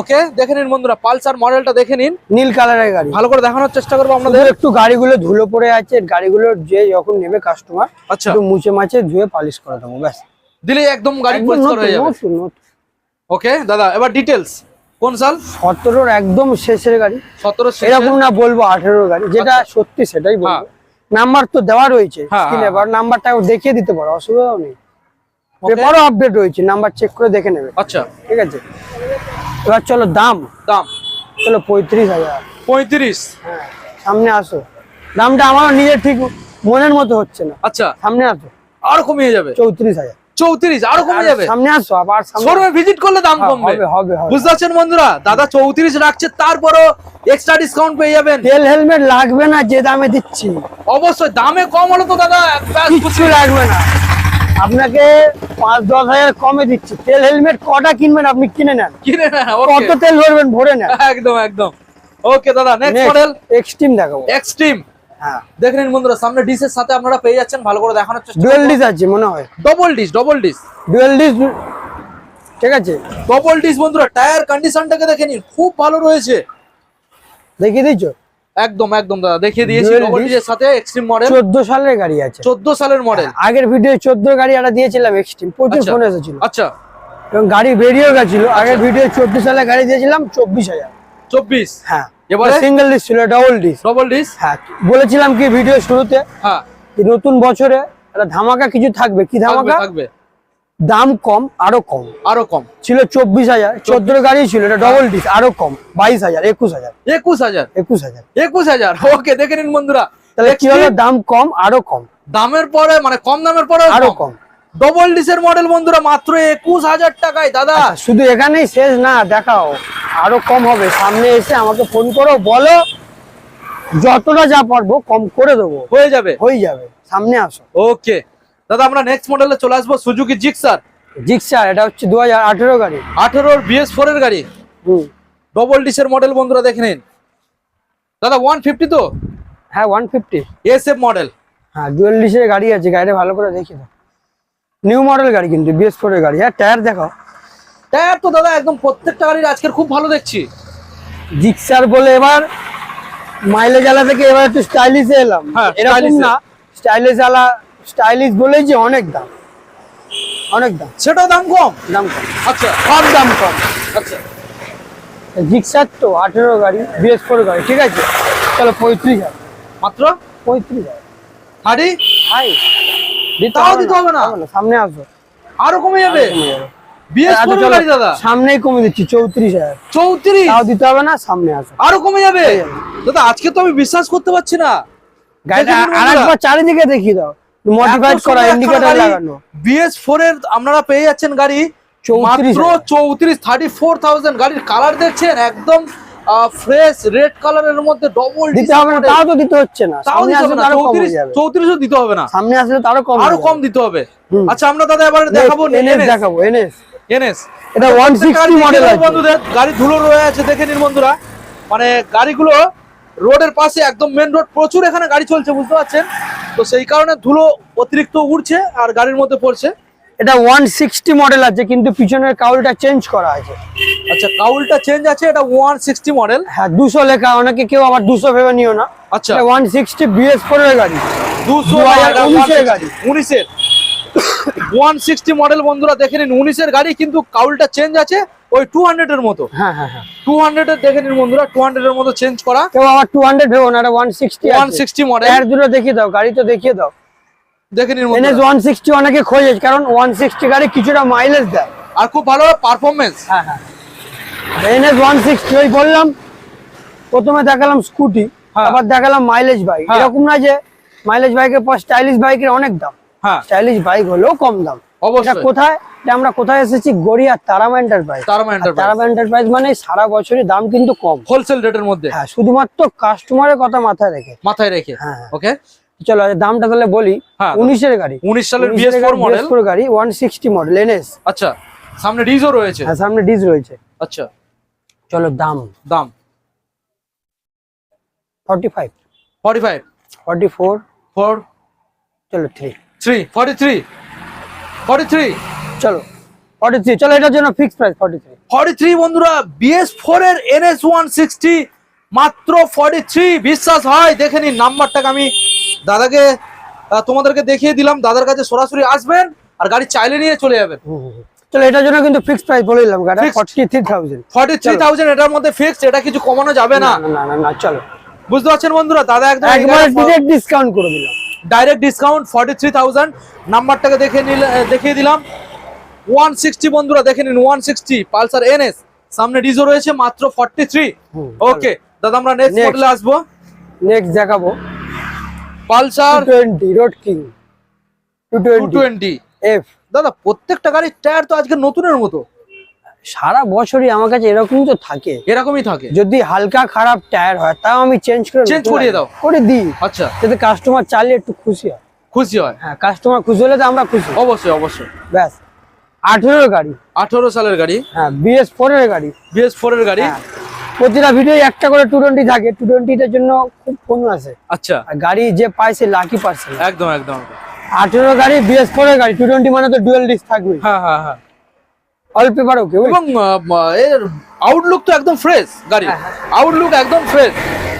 A: okay দেখে নিন বন্ধুরা পালসার মডেলটা দেখে নিন।
B: নীল কালারের গাড়ি।
A: ভালো করে দেখানোর চেষ্টা করব
B: আমাদের একটু গাড়িগুলো ধুলো পড়ে আছে গাড়িগুলো যে যখন নেবে কাস্টমার
A: আচ্ছা।
B: একটু মুছে মাছে ধুয়ে পালিশ করে দেবো ব্যাস।
A: দিলে একদম গাড়ি পরিষ্কার হয়ে যাবে। ওকে দাদা এবার ডিটেলস কোন সাল?
B: সতেরোর একদম শেষের গাড়ি।
A: সতেরো
B: এরকম না বলব আঠেরোর গাড়ি যেটা সত্যি সেটাই
A: হ্যাঁ।
B: বলব নাম্বার তো দেওয়া রয়েছে
A: হ্যাঁ, হ্যাঁ।
B: নাম্বারটা দেখিয়ে দিতে পারো অসুবিধাও নেই. পেপারও আপডেট রয়েছে নাম্বার চেক করে দেখে নেবে।
A: আচ্ছা।
B: ঠিক আছে? এবার চলো দাম।
A: দাম?
B: চলো পঁয়ত্রিশ হাজার।
A: পঁয়ত্রিশ?
B: হ্যাঁ সামনে আসো। দামটা আমারও নিজের ঠিক মনের মতো হচ্ছে না।
A: আচ্ছা।
B: সামনে আসো।
A: আরও কমিয়ে যাবে?
B: চৌত্রিশ হাজার।
A: চৌত্রিশ আরও কমে যাবে।
B: সামনে আসো আবার
A: শোরুমে ভিজিট করলে দাম
B: হ্যাঁ,
A: কমবে।
B: হবে
A: বুঝতে পারছেন বন্ধুরা? দাদা চৌত্রিশ রাখছে তারপরও এক্সট্রা ডিসকাউন্ট পেয়ে যাবেন।
B: তেল হেলমেট লাগবে না যে দামে দিচ্ছি।
A: অবশ্যই দামে কম হলো তো দাদা
B: লাগবে না। আপনাকে পাঁচ দশ হাজার কমে দিচ্ছি। তেল হেলমেট কটা কিনবেন আপনি কিনে নেন।
A: কিনে না
B: কত তেল ভরবেন ভরে নেন।
A: একদম একদম। ওকে দাদা নেক্সট মডেল
B: এক্সট্রিম দেখাবো।
A: এক্সট্রিম দেখে নিন বন্ধুরা সামনে ডিসের সাথে আপনারা পেয়ে যাচ্ছেন ভালো করে দেখানোর চেষ্টা
B: ডুয়েল ডিস আছে মনে হয়।
A: Double disc double disc
B: dual disc ঠিক আছে?
A: ডবল ডিস বন্ধুরা টায়ার কন্ডিশনটাকে দেখে নিন খুব ভালো রয়েছে।
B: দেখিয়ে দিচ্ছ
A: একদম একদম দাদা দেখিয়ে দিয়েছি ডবল
B: disc।
A: সাথে এক্সট্রিম মডেল
B: চোদ্দ সালের গাড়ি আছে।
A: 14 সালের মডেল
B: আগের ভিডিও চোদ্দ গাড়ি একটা দিয়েছিলাম এক্সট্রিম প্রচুর
A: আচ্ছা।
B: ফোন এসেছিল।
A: আচ্ছা।
B: এবং গাড়ি বেরিয়েও গেছিল। আগের ভিডিও চোদ্দ সালের গাড়ি দিয়েছিলাম চব্বিশ হাজার।
A: 24
B: হ্যাঁ।
A: এবারে?
B: সিঙ্গেল ডিস ছিল ডবল ডিস
A: ডবল ডিস
B: হ্যাঁ বলেছিলাম কি ভিডিও শুরুতে?
A: হ্যাঁ।
B: নতুন বছরে একটা ধামাকা কিছু থাকবে? কি ধামাকা?
A: থাকবে।
B: দাম কম আরও কম।
A: আরও কম।
B: ছিল চব্বিশ হাজার চোদ্দ গাড়ি ছিল এটা ডবল ডিস আরও কম বাইশ হাজার একুশ হাজার।
A: একুশ হাজার?
B: একুশ হাজার।
A: একুশ হাজার? ওকে দেখে নিন বন্ধুরা।
B: তাহলে কি হলো? দাম কম আরও কম।
A: দামের পরে মানে কম দামের পরে
B: আরও কম।
A: ডবল ডিসের মডেল বন্ধুরা মাত্র একুশ হাজার টাকায় দাদা।
B: শুধু এখানেই শেষ? না দেখাও। আরও কম হবে। সামনে এসে আমাকে ফোন করো বলো। যতটা যা পারব কম করে দেবো।
A: হয়ে যাবে।
B: হয়ে যাবে। সামনে আসো।
A: ওকে। দাদা আমরা নেক্সট মডেলে চলে আসব সুজুকি জিক্সার
B: জিক্সার এটা হচ্ছে দু হাজার আঠেরো গাড়ি।
A: আঠেরোর বিএস ফোর এর গাড়ি।
B: হুম।
A: ডবল ডিসের মডেল বন্ধুরা দেখে নিন। দাদা ওয়ান ফিফটি তো?
B: হ্যাঁ one fifty
A: S F model
B: হ্যাঁ ডুয়েল ডিসের গাড়ি আছে গাড়িটা ভালো করে দেখি দাও নিউ মডেল গাড়ি কিন্তু বিএস ফোরের গাড়ি। হ্যাঁ টায়ার দেখো
A: টায়ার তো দাদা একদম প্রত্যেকটা গাড়ির আজকের খুব ভালো দেখছি।
B: জিক্সার বলে এবার মাইলেজ আলা থেকে এবার একটু স্টাইলিশে এলাম।
A: হ্যাঁ,
B: এরকম না স্টাইলিশ আলা স্টাইলিশ বলেই যে অনেক দাম। অনেক দাম।
A: সেটাও দাম কম?
B: দাম কম।
A: আচ্ছা।
B: সব দাম কম।
A: আচ্ছা।
B: জিক্সার তো আঠেরো গাড়ি বিএস ফোর গাড়ি ঠিক আছে? চলো পঁয়ত্রিশ হাজার।
A: মাত্র?
B: পঁয়ত্রিশ হাজার।
A: থার্টি
B: হাই
A: তাও দিতে হবে না?
B: সামনে
A: আরও কমে যাবে?
B: কমে যাবে।
A: বিএস ফোর
B: চলো,
A: গাড়ি দাদা?
B: সামনেই কমে দিচ্ছি চৌত্রিশ হাজার।
A: চৌত্রিশ?
B: তাও দিতে হবে না সামনে আসো
A: আরও কমে যাবে? দাদা আজকে তো আমি বিশ্বাস করতে পারছি না।
B: আরেকবার চারিদিকে দেখিয়ে দাও। মডিফাইড করা ইন্ডিকেটর লাগানো।
A: বিএস ফোর এর আপনারা পেয়ে যাচ্ছেন গাড়ি।
B: 34
A: মাত্র
B: হাজার।
A: চৌত্রিশ থার্টি ফোর থাউজেন্ড গাড়ির কালার দেখছেন একদম ফ্রেশ রেড কালারের মধ্যে ডবল
B: দিতে হবে না তাও তো দিতে হচ্ছে না।
A: তাও চৌত্রিশও দিতে হবে না।
B: সামনে আসলে তারও কম
A: আরও কম দিতে হবে। আচ্ছা আমরা দাদা এবারে দেখাবো
B: এনএস দেখাবো এনএস
A: এনএস
B: এটা 160 মডেল আছে
A: বন্ধুদের গাড়ি ধুলো রয়ে আছে দেখে নিন বন্ধুরা। মানে গাড়িগুলো রোডের পাশে একদম মেন রোড প্রচুর এখানে গাড়ি চলছে বুঝতে পারছেন? তো সেই কারণে ধুলো অতিরিক্ত উড়ছে আর গাড়ির মধ্যে পড়ছে।
B: এটা 160 মডেল আছে কিন্তু পিছনের কাউলটা চেঞ্জ করা আছে।
A: আচ্ছা কাউলটা চেঞ্জ আছে এটা ওয়ান সিক্সটি মডেল
B: হ্যাঁ 200 লেখা অনেকে কেউ আবার 200 ভেবে নিও না।
A: আচ্ছা।
B: এটা 160 বিএস ফোর এর গাড়ি।
A: দুশো
B: 2019 এর গাড়ি।
A: উনিশের। ওয়ান সিক্সটি মডেল বন্ধুরা দেখে নিন উনিশের গাড়ি কিন্তু কাউলটা চেঞ্জ আছে ওই টু হান্ড্রেড এর মতো।
B: হ্যাঁ হ্যাঁ হ্যাঁ।
A: টু হান্ড্রেড এর দেখে নিন বন্ধুরা টু হান্ড্রেড এর মতো চেঞ্জ করা।
B: কেউ আবার 200 ভেবো না এটা 160
A: ওয়ান
B: আছে।
A: সিক্সটি মডেল
B: টায়ার দুটো দেখিয়ে দাও গাড়ি তো দেখিয়ে দাও।
A: দেখে নিন
B: এনএস
A: বন্ধুরা।
B: 160 অনেকে খোঁজে কারণ 160 গাড়ি কিছুটা মাইলেজ দেয়।
A: আর খুব ভালো পারফরমেন্স
B: হ্যাঁ হ্যাঁ। এনএস 160 ওই বললাম প্রথমে দেখালাম স্কুটি
A: হ্যাঁ।
B: আবার দেখালাম মাইলেজ বাইক
A: হ্যাঁ।
B: এরকম না যে মাইলেজ বাইকের পর স্টাইলিশ বাইকের অনেক দাম।
A: হ্যাঁ।
B: স্টাইলিশ বাইক হলেও কম দাম।
A: অবশ্যই।
B: কোথায়? আমরা কোথায় এসেছি? গড়িয়া তারামা এন্টারপ্রাইজ
A: তারমা এন্টারপ্রাইজ
B: মানে সারা বছরই দাম কিন্তু কম।
A: হোলসেল রেটের মধ্যে?
B: হ্যাঁ শুধুমাত্র কাস্টমারের কথা মাথায় রেখে।
A: মাথায় রেখে।
B: হ্যাঁ
A: ওকে
B: চলো আচ্ছা, দামটা তাহলে বলি।
A: হ্যাঁ।
B: উনিশের গাড়ি।
A: উনিশ সালের
B: 19
A: বিএস
B: এর
A: ফোর
B: গাড়ি,
A: মডেল
B: BS4 গাড়ি ওয়ান সিক্সটি মডেল এনএস
A: আচ্ছা সামনে ডিজও রয়েছে।
B: হ্যাঁ সামনে ডিজ রয়েছে।
A: আচ্ছা।
B: চলো দাম।
A: দাম।
B: Forty five
A: forty five
B: forty four
A: four
B: চলো three
A: three forty three forty three
B: চলো। ফর্টি থ্রি চলো এটার জন্য fix price forty three
A: forty three বন্ধুরা এর মাত্র ফর্টি থ্রি বিশ্বাস হয় দেখে নিন নাম্বারটাকে আমি দাদাকে তোমাদেরকে দেখিয়ে দিলাম। দাদার কাছে সরাসরি আসবেন আর গাড়ি চাইলে নিয়ে চলে যাবেন।
B: চলো এটার জন্য কিন্তু ফিক্স প্রাইস বলে দিলাম গাড়ি
A: Fixed?
B: Forty three thousand
A: forty three thousand এটার মধ্যে ফিক্সড এটা কিছু কমানো যাবে না।
B: না না না চলো।
A: বুঝতে পারছেন বন্ধুরা? দাদা একদম
B: একবার ডিরেক্ট ডিসকাউন্ট করে দিলাম।
A: Direct discount forty three thousand নাম্বারটাকে দেখে নিলে দেখিয়ে দিলাম। ওয়ান সিক্সটি বন্ধুরা দেখে নিন ওয়ান সিক্সটি পালসার এনএস সামনে ডিজো রয়েছে মাত্র ফর্টি থ্রি
B: হুম,
A: ওকে দাদা আমরা নেক্সট. মডেলে আসব।
B: নেক্সট দেখাবো।
A: Pulsar
B: twenty road king two
A: two
B: twenty
A: twenty
B: F
A: দাদা প্রত্যেকটা গাড়ির টায়ার তো আজকে নতুনের মতো।
B: সারা বছরই আমার কাছে এরকমই তো থাকে।
A: এরকমই থাকে।
B: যদি হালকা খারাপ টায়ার হয় তাও আমি চেঞ্জ করে নতুন
A: করিয়ে দাও।
B: করে দিই।
A: আচ্ছা।
B: যাতে কাস্টমার চাইলে একটু খুশি হয়।
A: খুশি হয়।
B: হ্যাঁ কাস্টমার খুশি হলে তো আমরা খুশি।
A: অবশ্যই অবশ্যই।
B: ব্যাস। আঠেরো গাড়ি।
A: আঠারো সালের গাড়ি।
B: হ্যাঁ বিএস ফোরের গাড়ি।
A: বিএস ফোর এর গাড়ি।
B: হ্যাঁ। প্রতিটা ভিডিও একটা করে টু টোয়েন্টি থাকে। টু টোয়েন্টিটার জন্য খুব ফোন আসে
A: আচ্ছা।
B: আর গাড়ি যে পায় সে লাকি পার্সেন্ট
A: একদম একদম।
B: আঠেরো গাড়ি বিএস ফোরের গাড়ি টু টোয়েন্টি মানে তো ডুয়েল ডিস্ক থাকবে
A: হ্যাঁ হ্যাঁ হ্যাঁ।
B: অল পেপার ওকে
A: এবং এর আউটলুক তো একদম ফ্রেশ গাড়ি আউটলুক একদম ফ্রেশ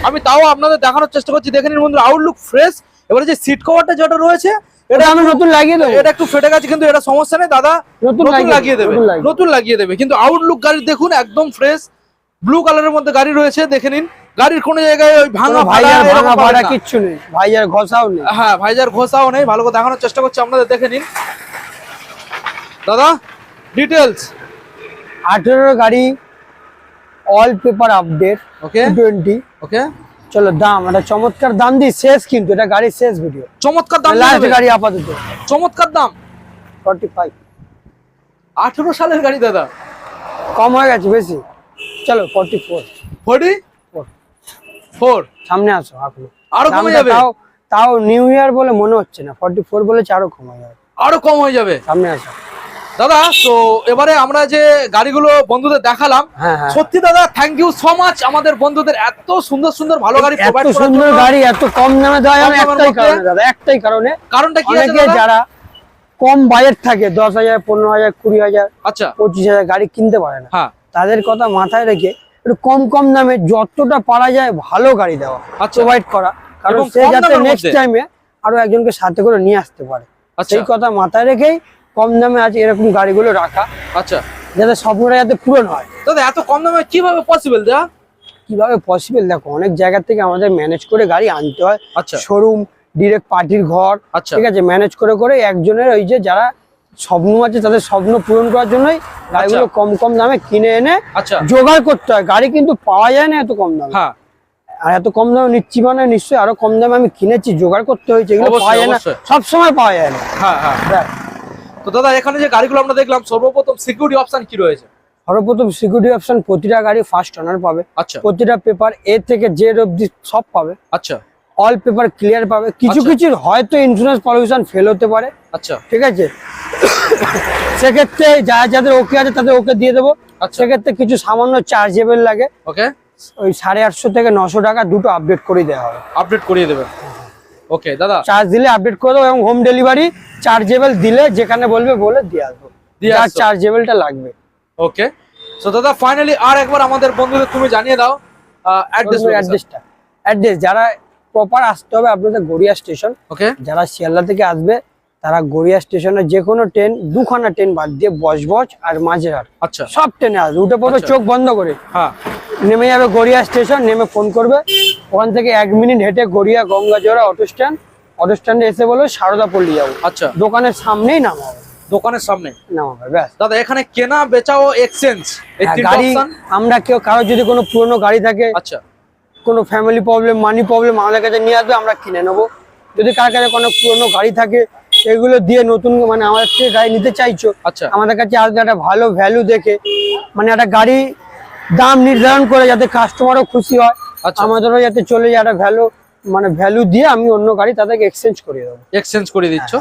A: আমি তাও আপনাদের দেখানোর চেষ্টা করছি দেখে নিন বন্ধুরা আউটলুক ফ্রেশ এবারে যে সিট কভারটা যেটা রয়েছে
B: এটা আমি নতুন লাগিয়ে দেবো।
A: এটা একটু ফেটে গেছে কিন্তু এটা সমস্যা নেই দাদা।
B: নতুন লাগিয়ে
A: দেবে
B: নতুন লাগিয়ে
A: নতুন লাগিয়ে দেবে। কিন্তু আউটলুক গাড়ি দেখুন একদম ফ্রেশ ব্লু কালারের মধ্যে গাড়ি রয়েছে দেখে নিন। গাড়ির কোনো জায়গায় ওই ভাঙা
B: ভাইয়ার ভাঙা ভাড়া কিচ্ছু নেই। ভাইয়ার ঘষাও নেই।
A: হ্যাঁ ভাইজার ঘোষাও নেই। ভালো করে দেখানোর চেষ্টা করছি আপনাদের দেখে নিন। দাদা ডিটেলস
B: আঠেরো গাড়ি all paper update
A: okay
B: twenty
A: okay
B: চলো দাম একটা চমৎকার দাম দিই শেষ কিন্তু এটা গাড়ির শেষ ভিডিও
A: চমৎকার দাম
B: লাস্ট গাড়ি আপাতত।
A: চমৎকার দাম?
B: ফর্টি ফাইভ
A: আঠেরো সালের গাড়ি দাদা।
B: কম হয়ে গেছে বেশি। চলো ফর্টি ফোর
A: ফোর্টি ফোর?
B: সামনে আসো এখনও
A: আরও কমে যাবে?
B: তাও তাও নিউ ইয়ার বলে মনে হচ্ছে না। ফর্টি ফোর বলেছে আরও কমে যাবে।
A: আরও কম হয়ে যাবে?
B: সামনে আসো।
A: দাদা তো এবারে আমরা যে গাড়িগুলো বন্ধুদের দেখালাম
B: হ্যাঁ হ্যাঁ।
A: সত্যি দাদা থ্যাংক ইউ সো মাচ আমাদের বন্ধুদের এত সুন্দর সুন্দর ভালো গাড়ি
B: এত সুন্দর গাড়ি এত কম দামে দেওয়া যাবে একটাই কারণে দাদা একটাই কারণে।
A: কারণটা কি আছে
B: যারা কম বাজেট থাকে দশ হাজার পনেরো হাজার কুড়ি হাজার
A: আচ্ছা।
B: পঁচিশ হাজার গাড়ি কিনতে পারে না
A: হ্যাঁ।
B: তাদের কথা মাথায় রেখে একটু কম কম দামে যতটা পারা যায় ভালো গাড়ি দেওয়া
A: আচ্ছা।
B: প্রোভাইড করা। কারণ সে যাতে নেক্সট টাইমে আরও একজনকে সাথে করে নিয়ে আসতে পারে।
A: আচ্ছা।
B: সেই কথা মাথায় রেখেই কম দামে আছে এরকম গাড়িগুলো রাখা।
A: আচ্ছা।
B: যাতে স্বপ্নটা যাতে পূরণ হয়।
A: দাদা এত কম দামে কীভাবে পসিবল দেয়া
B: কীভাবে পসিবল দেখো অনেক জায়গা থেকে আমাদের ম্যানেজ করে গাড়ি আনতে হয়।
A: আচ্ছা।
B: শোরুম ডিরেক্ট পার্টির ঘর
A: আচ্ছা।
B: ঠিক আছে? ম্যানেজ করে করে একজনের ওই যে যারা স্বপ্ন আছে তাদের স্বপ্ন পূরণ করার জন্যই গাড়িগুলো কম কম দামে কিনে এনে
A: আচ্ছা।
B: জোগাড় করতে হয়। গাড়ি কিন্তু পাওয়া যায় না এত কম দামে।
A: হ্যাঁ।
B: আর এত কম দামে নিচ্ছি মানে নিশ্চয়ই আরও কম দামে আমি কিনেছি জোগাড় করতে হয়েছে এগুলো পাওয়া যায় না। সবসময় পাওয়া যায় না।
A: হ্যাঁ হ্যাঁ। তো দাদা এখানে যে গাড়িগুলো আমরা দেখলাম সর্বপ্রথম সিকিউরিটি অপশন কি রয়েছে?
B: সর্বপ্রথম সিকিউরিটি অপশন প্রতিটা গাড়ি ফার্স্ট অনার পাবে।
A: আচ্ছা।
B: প্রতিটা পেপার এ থেকে জেড অব্দি সব পাবে।
A: আচ্ছা।
B: অল পেপার ক্লিয়ার পাবে। কিছু
A: আচ্ছা।
B: কিছু হয়তো ইন্স্যুরেন্স পলিউশন ফেল হতে পারে।
A: আচ্ছা।
B: ঠিক আছে? সেক্ষেত্রে যা যাদের ওকে আছে তাদের ওকে দিয়ে দেবো।
A: আচ্ছা।
B: সেক্ষেত্রে কিছু সামান্য চার্জেবল লাগে।
A: ওকে
B: ওই সাড়ে আটশো থেকে নশো টাকা দুটো আপডেট করে দেওয়া হবে
A: আপডেট করিয়ে দেবে ওকে দাদা।
B: চার্জ দিলে আপডেট করে দেবো এবং হোম ডেলিভারি চার্জেবল দিলে যেখানে বলবে বলে দিয়ে আসব।
A: দিয়ে
B: যার
A: আসছো।
B: চার্জেবলটা লাগবে।
A: ওকে সো দাদা ফাইনালি আর একবার আমাদের বন্ধুদের তুমি জানিয়ে দাও অ্যাড্রেস
B: অ্যাড্রেসটা অ্যাড্রেস যারা প্রপার আসতে হবে আপনাদের গড়িয়া স্টেশন
A: ওকে
B: যারা শিয়ালদা থেকে আসবে তারা গড়িয়া স্টেশনে যে কোনো ট্রেন দুখানা ট্রেন বাদ দিয়ে বস বজবজ আর মাঝেরহাট।
A: আচ্ছা।
B: সব ট্রেনে আসবে। উঠে পড়বে
A: আচ্ছা।
B: চোখ বন্ধ করে।
A: হ্যাঁ।
B: নেমে যাবে গড়িয়া স্টেশন নেমে ফোন করবে। ওখান থেকে এক মিনিট হেঁটে Garia Gangajora auto stand auto স্ট্যান্ডে এসে বলবে সারদা পল্লী যাব।
A: আচ্ছা।
B: দোকানের সামনেই নামাবে
A: দোকানের সামনে? দাদা এখানে কেনা বেচা ও এক্সচেঞ্জ
B: গাড়ি আমরা কেউ কারও যদি কোনো পুরনো গাড়ি থাকে
A: আচ্ছা।
B: কোনো ফ্যামিলি প্রবলেম মানি প্রবলেম আমাদের কাছে নিয়ে আসবে আমরা কিনে নেব। যদি কার কাছে কোনো পুরোনো গাড়ি থাকে এগুলো দিয়ে নতুন মানে আমাদের থেকে গাড়ি নিতে চাইছো
A: আচ্ছা।
B: আমাদের কাছে আসবে একটা ভালো ভ্যালু দেখে মানে একটা গাড়ি দাম নির্ধারণ করে যাতে কাস্টমারও খুশি হয়
A: আচ্ছা।
B: আমাদেরও যাতে চলে যায় একটা ভ্যালু মানে ভ্যালু দিয়ে আমি অন্য গাড়ি তাদেরকে এক্সচেঞ্জ করে দেবো।
A: এক্সচেঞ্জ করে দিচ্ছ?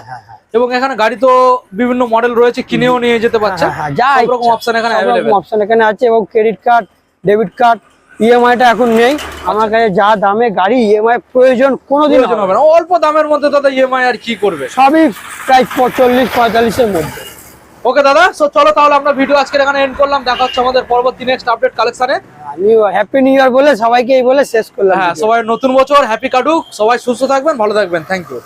A: এবং এখানে গাড়ি তো বিভিন্ন মডেল রয়েছে কিনেও নিয়ে যেতে পারছে
B: হ্যাঁ, হ্যাঁ, যা
A: রকম অপশন এখানে
B: অপশন এখানে আছে এবং ক্রেডিট কার্ড ডেবিট কার্ড ইএমআইটা এখন নেই। আমার কাছে যা দামে গাড়ি ইএমআই প্রয়োজন কোনোদিন
A: হবে না। অল্প দামের মধ্যে দাদা ইএমআই আর কি করবে?
B: সবই প্রায় চল্লিশ পঁয়তাল্লিশের মধ্যে।
A: ওকে দাদা সো চলো তাহলে আমরা ভিডিও আজকে এখানে এন্ড করলাম। দেখা হচ্ছে আমাদের পরবর্তী নেক্সট আপডেট কালেকশনে
B: আমি হ্যাপি নিউ ইয়ার বলে সবাইকে এই বলে শেষ করলাম
A: হ্যাঁ সবাই নতুন বছর হ্যাপি কাটুক। সবাই সুস্থ থাকবেন ভালো থাকবেন। Thank you